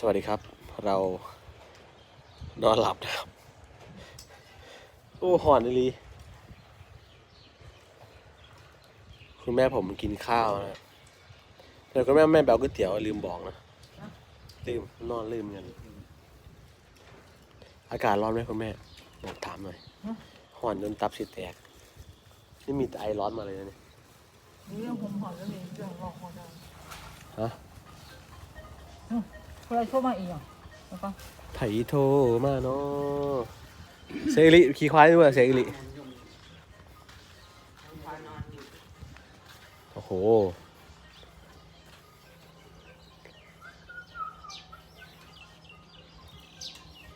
สวัสดีครับ เรานอนหลับนะครับโอ้หอนอีหลีคุณแม่ผมกินข้าวนะแต่คุณแม่แม่แบวก๋วยเตี๋ยวลืมบอกนะลืมนอนลืมกันอากาศร้อนไหมคุณแม่บอกถามหน่อยหอนจนตับสิแตก นี่มีแต่ไอร้อนมาเลยนะเนี่ยเรื่องผมหอนแล้วมีเรื่องรองหัวใจฮะ ใครโทรมาอีกอะแล้วก็ไผโทรมาเนาะเซริขี่ควายด้วยเซริโอ้โห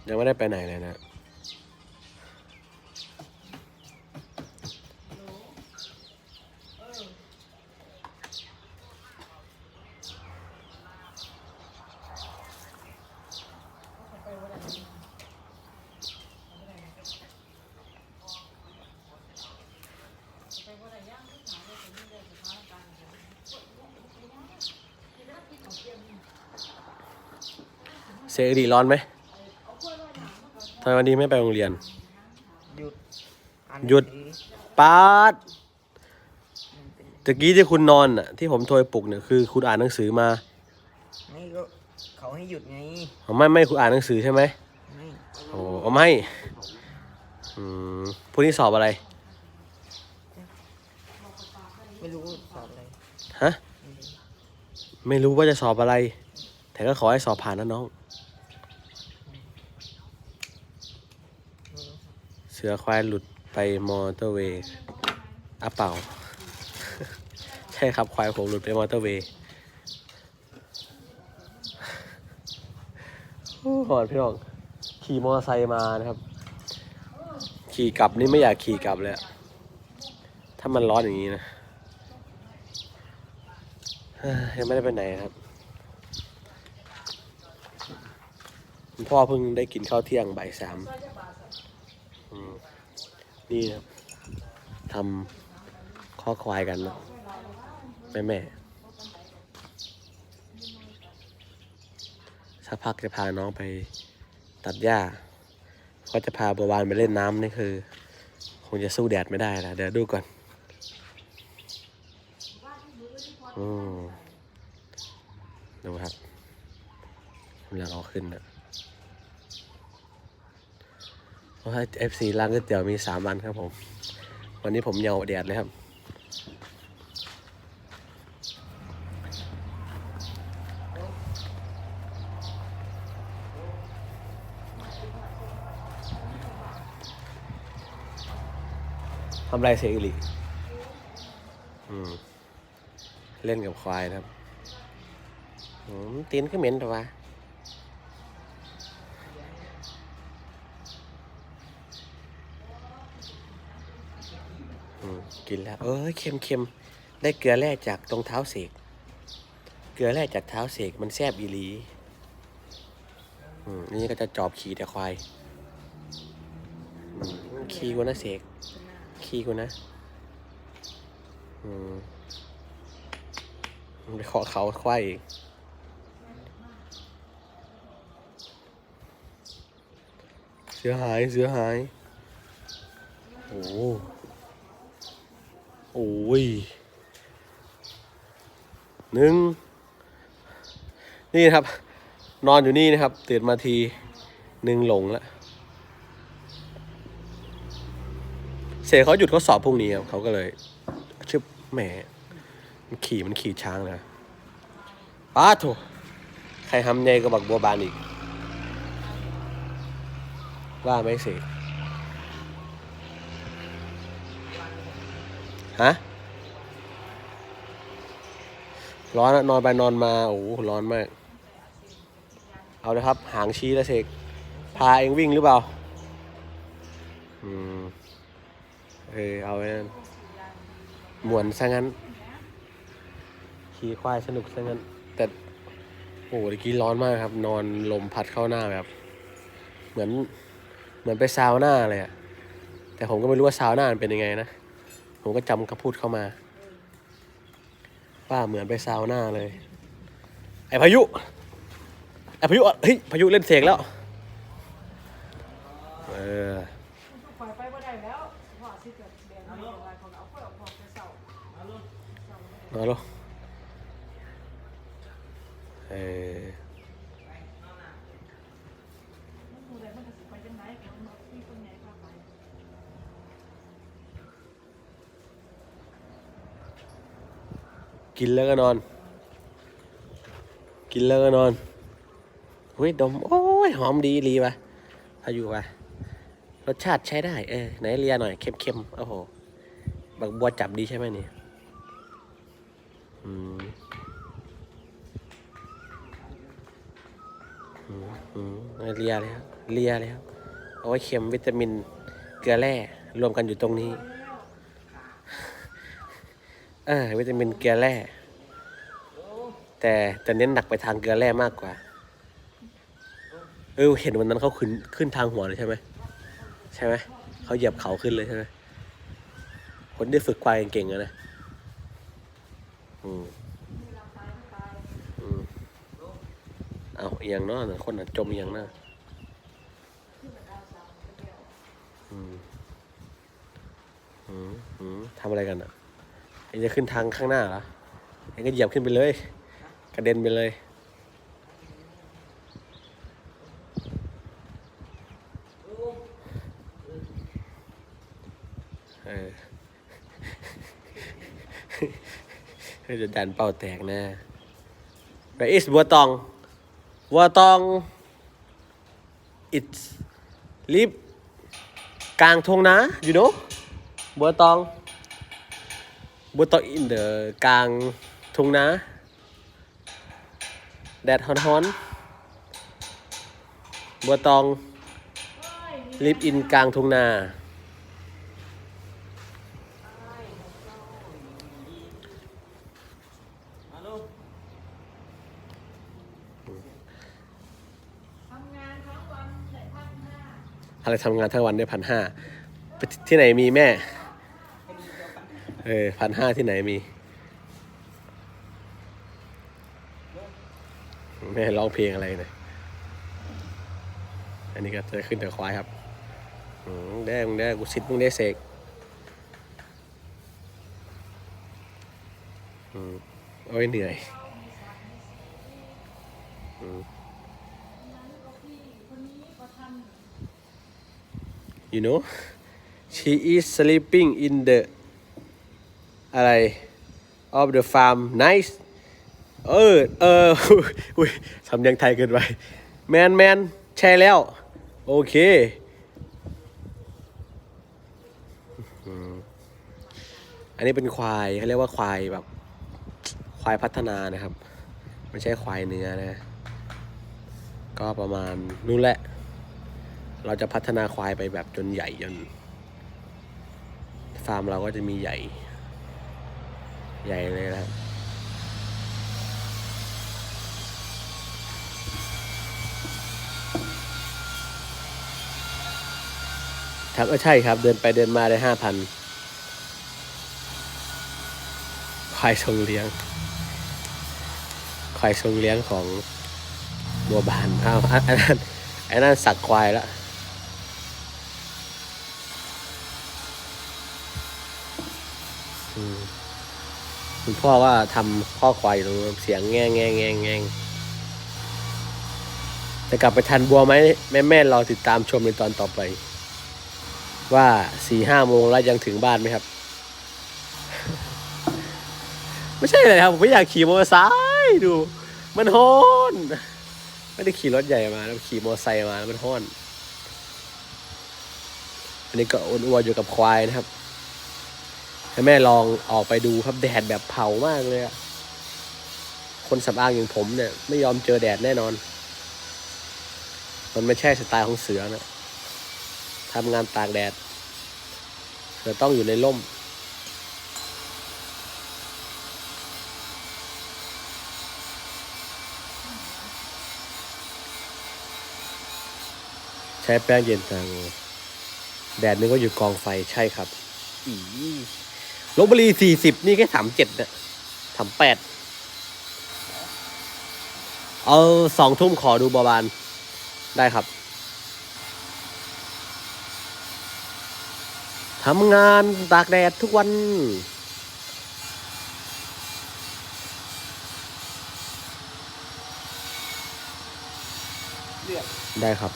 ยังไม่ได้ไปไหนเลยนะ เซริร้อนไหมทำไมวันนี้ไม่ไปโรงเรียน หยุดอ่านหยุด นังสือปาดตะกี้ที่คุณนอนอะที่ผมโทรไปปลุกเนี่ยคือคุณอ่านหนังสือมานี่ก็เขาให้หยุดไงอ๋อไม่ไม่คุณอ่านหนังสือใช่ไหมไม่โอ้เอาไม่อืมพรุ่งนี้สอบอะไรไม่รู้สอบอะไรฮะไม่รู้ว่าจะสอบอะไร แต่ก็ขอให้สอบผ่านนะน้อง เสือควายหลุดไปมอเตอร์เวย์อะเปล่า ใช่ครับควายผมหลุดไปมอเตอร์เวย์หอนพี่น้องขี่มอเตอร์ไซค์มานะครับ ขี่กลับนี่ไม่อยากขี่กลับเลยถ้ามันร้อนอย่างนี้นะยังไม่ได้ไปไหนครับพ่อเพิ่งได้กินข้าวเที่ยงบ่ายสาม นี่นะครับทำข้อควายกันนะแม่แม่สักพักจะพาน้องไปตัดหญ้า ก็จะพาบัวบานไปเล่นน้ำนี่คือ คงจะสู้แดดไม่ได้แล้วเดี๋ยวดูก่อนอืมดูครับกำลังเอาขึ้นนะ เพราะเอฟซีร้านก๋วยเตี๋ยวมีสามวันครับผม วันนี้ผมเหยาแดดเลยครับ ทำไรเสียอิลิอืม เล่นกับควายนะครับ อืมตีนก็เหม็นแต่ว่า กินแล้ว เอ้ยเค็มเค็มได้เกลือแร่จากตรงเท้าเสก เกลือแร่จากเท้าเสกมันแซบอีหลีอืมนี่ก็จะจอบขี่แต่ควายขี่กูนะเสกขี่กูนะอืมไปขอเขาควายอีกเสือหายเสือหาย โอ้ โหโอ้ยหนึ่งนี่ครับ นอนอยู่นี่นะครับตื่นมาทีหนึ่งหลงแล้วเสกเขาหยุดเขาสอบพรุ่งนี้ครับเขาก็เลยชึบแหมมันขี่มันขี่ช้างนะป้าโถใครทำใหญ่ก็บักบัวบานอีก ว่าไม่เสิ ฮะ ร้อนอะนอนไปนอนมา โอ้โหร้อนมาก เอาเลยครับ หางชี้แล้วเสก พาเองวิ่งหรือเปล่า อืม เออเอาไว้นั่นหมวนซะงั้น ขี่ควายสนุกซะงั้น แต่ โอ้โหเมื่อกี้ร้อนมากครับ นอนลมพัดเข้าหน้าแบบ เหมือน เหมือนไปซาวน่าเลยอะแต่ผมก็ไม่รู้ว่าซาวน่ามันเป็นยังไงนะ ผมก็จำคำพูดเข้ามา ว่าเหมือนไปซาวน่าเลย ไอพายุไอพายุเฮ้ยพายุเล่นเสกแล้ว เออปล่อยไปบ่ได้แล้วว่าสิเกิดเดือนนี้อะไรของเอาค่อยเอาพอไปเศร้ามาแล้วเออ ดูเลยมันจะสิไปจังไหนของมันมีคนใหญ่พาไป กินแล้วก็นอน กินแล้วก็นอนเฮ้ยดม โอ้ย หอมดีรีวะพายุวะรสชาติใช้ได้ เออ ไหนเลียหน่อย เค็มๆ โอ้โห บักบัวจับดีใช่ไหมเนี่ยอืมอืมอืมเลียแล้วเลียแล้วเอาไว้เค็มวิตามินเกลือแร่รวมกันอยู่ตรงนี้ ออวิตามินเกลือแร่ แต่จะเน้นหนักไปทางเกลือแร่มากกว่า เออเห็นวันนั้นเขาขึ้นขึ้นทางหัวเลยใช่ไหมใช่ไหมเขาเหยียบเขาขึ้นเลยใช่ไหมคนที่ฝึกควายเก่งๆนะอืมอืมเอาเอียงเนาะน่ะคนน่ะจมเอียงเนาะอืมอืมอืมทำอะไรกันอะ เอ็งจะขึ้นทางข้างหน้าเหรอเอ็งก็เหยียบขึ้นไปเลย กระเด็นไปเลย เออเฮ้ยจะดันเป่าแตกแนะ Where is บัวตอง บัวตอง it's live กลางทงนะ you know บัวตอง บัวตอง in the กลางทุงนะแดดฮ้อนๆบัวตอง live in กลางทงนาทำงนาอะไรทำงานทั้งวันได้พันห้าที่ไหนมีแม่ ออพันห้าที่ไหนมี แม่ร้องเพลงอะไรหน่อยอันนี้ก็จะขึ้นแต่ควายครับอืมได้มึงได้กูซิดมึงได้เสกอืมโอ้ยเหนื่อยอืม you know she is sleeping in the อะไร of the farm nice เออ เอออุ้ยสำเนียงไทยเกินไปแมนแมนใช่แล้ว โอเค อันนี้เป็นควายเขาเรียกว่าควายแบบ ควายพัฒนานะครับ ไม่ใช่ควายเนื้อนะ ก็ประมาณนู้นแหละ เราจะพัฒนาควายไปแบบจนใหญ่จน ฟาร์มเราก็จะมีใหญ่ ใหญ่เลยนะครับครับเออใช่ครับ เดินไปเดินมาได้ห้าพันควายทรงเลี้ยงควายทรงเลี้ยงของบัวบานอ้าวอันอันนั้นอันนั้นสักควายล้วอืม คุณพ่อว่าทำข้อควายอยู่ตรงนู้นเสียงแง่งแง่งแง่งแง่งจะกลับไปทันบัวไหมแม่แม่รอติดตามชมในตอนต่อไป ว่าสี่ห้าโมงแล้วยังถึงบ้านไหมครับ ไม่ใช่เลยครับผมไม่อยากขี่มอเตอร์ไซค์ดู มันฮ้อนไม่ได้ขี่รถใหญ่มาแล้วขี่มอเตอร์ไซค์มาแล้วมันฮ้อนอันนี้ก็อ้วนๆอยู่กับควายนะครับ ให้แม่ลองออกไปดูครับแดดแบบเผามากเลยอะคนสำอางอย่างผมเนี่ย ไม่ยอมเจอแดดแน่นอน มันไม่ใช่สไตล์ของเสือนะทำงานตากแดดเสือต้องอยู่ในร่มใช้แป้งเย็นตางแดดนึงก็อยู่กองไฟใช่ครับ อี ลบบุรีสี่สิบนี่แค่สามเจ็ดนะสามแปดเอาสองทุ่มขอดูบอบานได้ครับทำงานตากแดดทุกวัน เลือดได้ครับ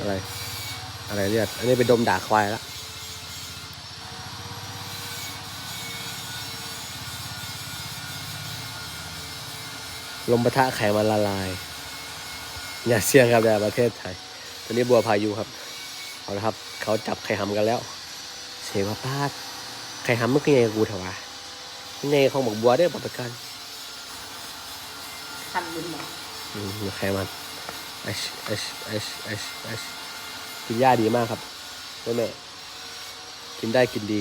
อะไร อะไรเรียกอันนี้ไปดมด่าควายแล้ว ลมปะทะไขมันละลาย อย่าเสี่ยงครับในประเทศไทย ตอนนี้บัวพายุครับ เอาละครับ เขาจับไข่หำกันแล้ว เสวาพาดไข่หำมันคือไงกับกูเถอะวะยังไงของบอกบัวได้อปรับประกันคันบุญมาอืมไข่มันเอชเอชเอชเอชเอชกินหญ้าดีมากครับแม่แม่กินได้กินดี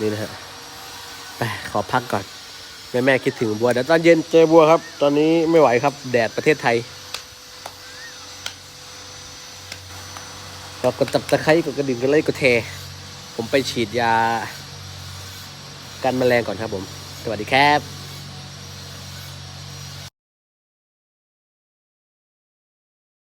นี่นะฮะไปขอพักก่อน แม่แม่คิดถึงบัวเดี๋ยวตอนเย็นเจอบัวครับ ตอนนี้ไม่ไหวครับ แดดประเทศไทยเราก็จับตะไคร้กดกระดิ่งกันเลยก็เทผมไปฉีดยา กันแมลงก่อนครับผม สวัสดีครับ